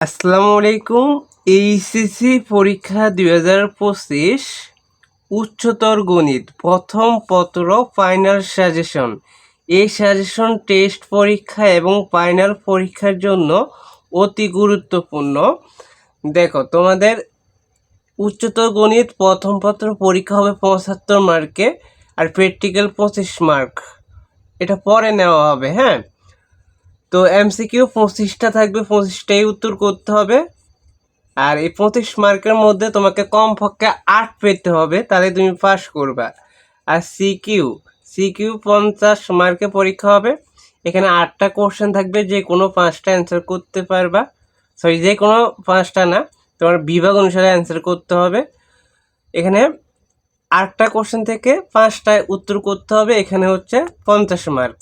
আসসালামু আলাইকুম। এইচএসসি পরীক্ষা দুই হাজার পঁচিশ, উচ্চতর গণিত, প্রথম পত্র ফাইনাল সাজেশন এই সাজেশন টেস্ট পরীক্ষা এবং ফাইনাল পরীক্ষার জন্য অতি গুরুত্বপূর্ণ। দেখো, তোমাদের উচ্চতর গণিত, প্রথম পত্র পরীক্ষা হবে পঁচাত্তর মার্কে আর প্র্যাকটিক্যাল পঁচিশ মার্ক। এটা পরে নেওয়া হবে হ্যাঁ? তো এমসিকিউ পঁচিশটা থাকবে, পঁচিশটাই উত্তর করতে হবে। আর এই পঁচিশ মার্কের মধ্যে তোমাকে কমপক্ষে আট পেতে হবে, তাহলে তুমি পাস করবা। আর সিকিউ সিকিউ পঞ্চাশ মার্কে পরীক্ষা হবে। এখানে আটটা কোশ্চেন থাকবে, যে কোনো পাঁচটা অ্যান্সার করতে পারবা। সরি যে কোনো পাঁচটা না, তোমার বিভাগ অনুসারে অ্যান্সার করতে হবে। এখানে আটটা কোশ্চেন থেকে পাঁচটায় উত্তর করতে হবে, এখানে হচ্ছে পঞ্চাশ মার্ক।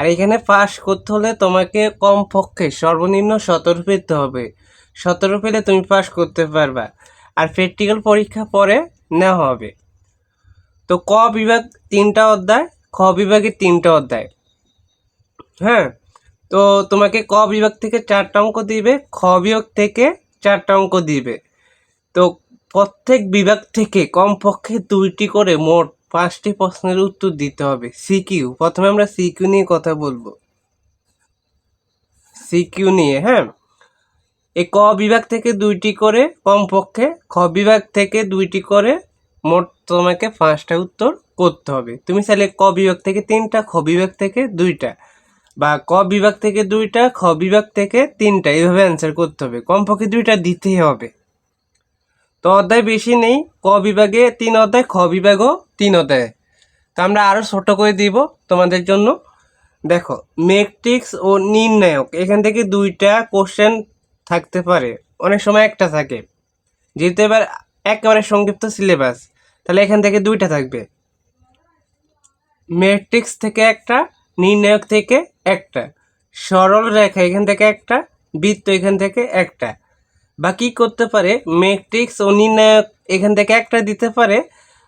আর এখানে পাস করতে হলে তোমাকে কমপক্ষে সর্বনিম্ন সতেরো পেতে হবে। সতেরো পেলে তুমি পাস করতে পারবা। আর প্র্যাকটিক্যাল পরীক্ষা পরে নেওয়া হবে। তো ক বিভাগ তিনটা অধ্যায়, খ বিভাগে তিনটা অধ্যায়। হ্যাঁ? তো তোমাকে ক বিভাগ থেকে চারটা অঙ্ক দিবে, খ বিভাগ থেকে চারটা অঙ্ক দিবে। তো প্রত্যেক বিভাগ থেকে কমপক্ষে দুইটি করে মোট পাঁচটি প্রশ্নের উত্তর দিতে হবে। সিকিউ প্রথমে আমরা সিকিউ নিয়ে কথা বলব। সিকিউ নিয়ে হ্যাঁ? এই ক বিভাগ থেকে দুইটি করে কমপক্ষে, খ বিভাগ থেকে দুইটি করে মোট তোমাকে পাঁচটা উত্তর করতে হবে। তুমি চাইলে ক বিভাগ থেকে তিনটা, খ বিভাগ থেকে দুইটা বা ক বিভাগ থেকে দুইটা, খ বিভাগ থেকে তিনটা এইভাবে অ্যান্সার করতে হবে। কমপক্ষে দুইটা দিতেই হবে। তো অধ্যায় বেশি নেই, ক বিভাগে তিন অধ্যায়, খ বিভাগও তিন অধ্যায়। তো আমরা আরও ছোট করে দিব তোমাদের জন্য। দেখো মেট্রিক্স ও নির্ণায়ক, এখান থেকে দুইটা কোশ্চেন থাকতে পারে। অনেক সময় একটা থাকে। যেহেতু এবার একেবারে সংক্ষিপ্ত সিলেবাস তাহলে এখান থেকে দুইটা থাকবে। ম্যাট্রিক্স থেকে একটা, নির্ণায়ক থেকে একটা। সরল রেখা এখান থেকে একটা, বৃত্ত এখান থেকে একটা। বা কি করতে পারে? ম্যাট্রিক্স ও নির্ণায়ক এখান থেকে একটা দিতে পারে,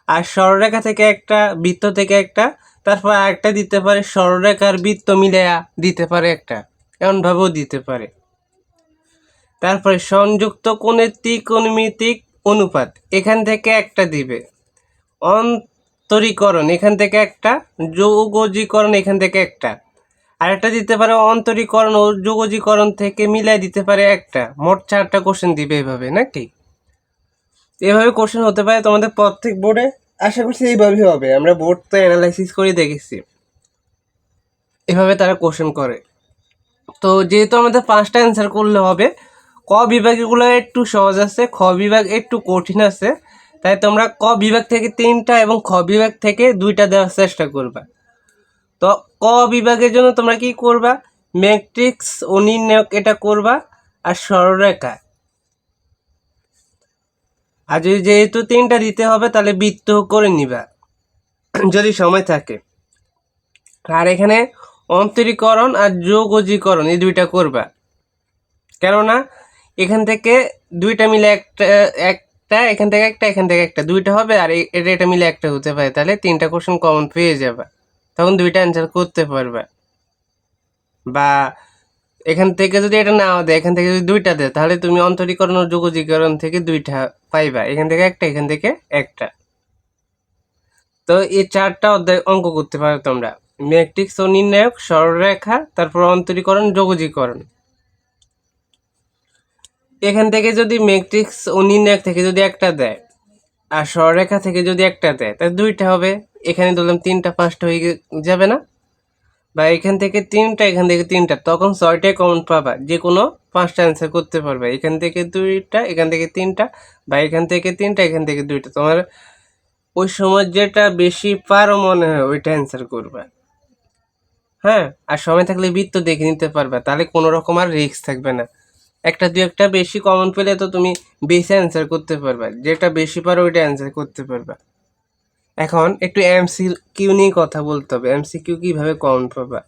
আর সরলরেখা থেকে একটা, বৃত্ত থেকে একটা, তারপর আরেকটা দিতে পারে সরলরেখার বৃত্ত মিলাইয়া দিতে পারে একটা, এমনভাবেও দিতে পারে। তারপরে সংযুক্ত কোণের ত্রিকোণমিতিক অনুপাত, এখান থেকে একটা দিবে। অন্তরীকরণ, এখান থেকে একটা, যৌগজীকরণ, এখান থেকে একটা। আরেকটা দিতে পারে অন্তরীকরণ ও যৌগজীকরণ থেকে মিলাই দিতে পারে একটা। মোট চারটা কোশ্চেন দিবে এভাবে, নাকি? এভাবে কোশ্চেন হতে পারে তোমাদের প্রত্যেক বোর্ডে আশা করছি এইভাবেই হবে। আমরা বোর্ড তো অ্যানালাইসিস করে দেখেছি। এভাবে তারা কোশ্চেন করে। তো যেহেতু আমাদের পাঁচটা অ্যান্সার করলে হবে, ক বিভাগগুলো একটু সহজ আছে, খ বিভাগ একটু কঠিন আছে, তাই তোমরা ক বিভাগ থেকে তিনটা এবং খ বিভাগ থেকে দুইটা দেওয়ার চেষ্টা করবা। তো ক বিভাগের জন্য তোমরা কি করবা? ম্যাট্রিক্স ও নির্ণায়ক এটা করবা, আর সরলরেখা। আর যদি যেহেতু তিনটা দিতে হবে, তাহলে বৃত্ত করে নিবা, যদি সময় থাকে। আর এখানে অন্তরীকরণ আর যোগজীকরণ এই দুইটা করবা। কেননা, এখান থেকে দুইটা মিলে একটা একটা, এখান থেকে একটা, এখান থেকে একটা, দুইটা হবে, আর এটা মিলে একটা হতে পারে। তাহলে তিনটা কোশ্চেন কমন পেয়ে যাবে। তখন দুইটা অ্যান্সার করতে পারবে। বা এখান থেকে যদি এটা না দেয়, এখান থেকে যদি দুইটা দেয়, তাহলে তুমি অন্তরীকরণ ও যোগজীকরণ থেকে দুইটা পাইবা। এখান থেকে একটা, এখান থেকে একটা। তো এই চারটা অধ্যায় অঙ্ক করতে পারো তোমরা। ম্যাট্রিক্স ও নির্ণায়ক, সরলরেখা, তারপর অন্তরীকরণ, যোগজীকরণ। এখান থেকে যদি ম্যাট্রিক্স ও নির্ণায়ক থেকে যদি একটা দেয়, আর সরলরেখা থেকে যদি একটা দেয়, তাহলে দুইটা হবে। এখানে ধরলাম তিনটা পাঁচটা হয়ে যাবে না? বা এখান থেকে তিনটা, এখান থেকে তিনটা, তখন ছয়টায় কমন পাবা। যে কোনো পাঁচটা অ্যান্সার করতে পারবে। এখান থেকে দুইটা, এখান থেকে তিনটা, বা এখান থেকে তিনটা, এখান থেকে দুইটা। তোমার ওই সময় যেটা বেশি পারো মনে হয়, ওইটা অ্যান্সার করবে। হ্যাঁ? আর সময় থাকলে বৃত্ত দেখে নিতে পারবে। তাহলে কোনো রকম আর রিস্ক থাকবে না। একটা, দু একটা বেশি কমন পেলে তো তুমি বেশি অ্যান্সার করতে পারবে। যেটা বেশি পারো, ওইটা অ্যান্সার করতে পারবে। এখন একটু এমসি কিউ নিয়ে কথা বলতে হবে। এমসি কিউ কীভাবে কমন পাবা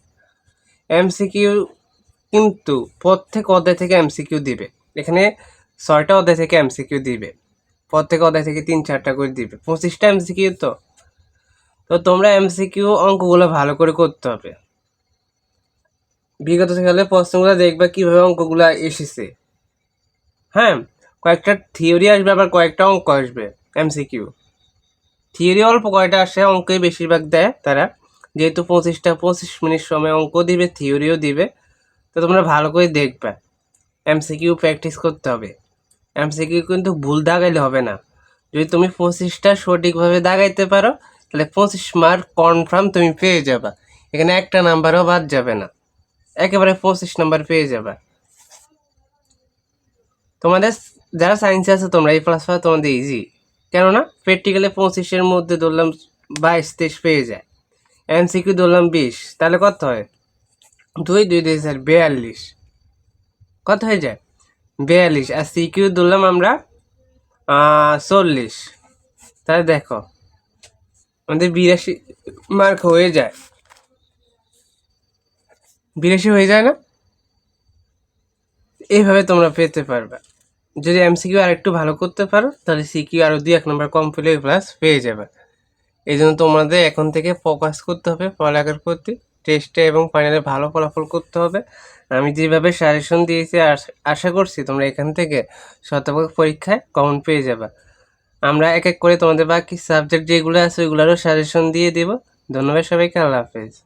এমসি কিউ কিন্তু প্রত্যেক অধ্যায় থেকে এমসি কিউ দিবে। এখানে ছয়টা অধ্যায় থেকে এমসি কিউ দিবে। প্রত্যেক অধ্যায় থেকে তিন চারটা করে দিবে। পঁচিশটা এমসি কিউ তো। তো তোমরা এমসি কিউ অঙ্কগুলো ভালো করে করতে হবে। বিগত সালে প্রশ্নগুলো দেখবা কীভাবে অঙ্কগুলো এসেছে। হ্যাঁ কয়েকটা থিওরি আসবে, আবার কয়েকটা অঙ্ক আসবে এমসিকিউ থিওরি অল্প কয়টা আসে, অঙ্কই বেশিরভাগ দেয় তারা। যেহেতু পঁচিশটা, পঁচিশ মিনিট সময় অঙ্ক দিবে, থিওরিও দিবে। তো তোমরা ভালো করে দেখবে। এমসিকিউ প্র্যাকটিস করতে হবে। এমসিকিউ কিন্তু ভুল দাগাইলে হবে না। যদি তুমি পঁচিশটা সঠিকভাবে দাগাইতে পারো, তাহলে পঁচিশ মার্ক কনফার্ম তুমি পেয়ে যাবে। এখানে একটা নাম্বারও বাদ যাবে না। একেবারে পঁচিশ নাম্বার পেয়ে যাবে। তোমাদের যারা সায়েন্সে আছে, তোমরা এই প্লাস তোমাদের ইজি কেননা প্র্যাকটিক্যালে পঁচিশের মধ্যে ধরলাম বাইশ, তেইশ পেয়ে যায়। এমসিকিউ ধরলাম বিশ, তাহলে কত হয়? দুই দুই দুই স্যার বিয়াল্লিশ। কত হয়ে যায়? বিয়াল্লিশ। আর সিকিউ ধরলাম আমরা চল্লিশ। তাহলে দেখো, আমাদের বিরাশি মার্ক হয়ে যায়। বিরাশি হয়ে যায় না? এইভাবে তোমরা পেতে পারবে। যদি এমসিকিউ আর একটু ভালো করতে পারো, তাহলে সিকিউ আরও দুই এক নম্বর কম পেলে প্লাস পেয়ে যাবে। এই জন্য তোমাদের এখন থেকে ফোকাস করতে হবে পড়ালেখার প্রতি টেস্টে এবং ফাইনালে ভালো ফলাফল করতে হবে। আমি যেভাবে সাজেশন দিয়েছি আশ- করছি তোমরা এখান থেকে শতভাগ পরীক্ষায় কমন পেয়ে যাবে। আমরা এক এক করে তোমাদের বাকি সাবজেক্ট যেগুলো আছে ওইগুলোরও সাজেশন দিয়ে দেবো। ধন্যবাদ সবাইকে, আল্লাহ হাফেজ।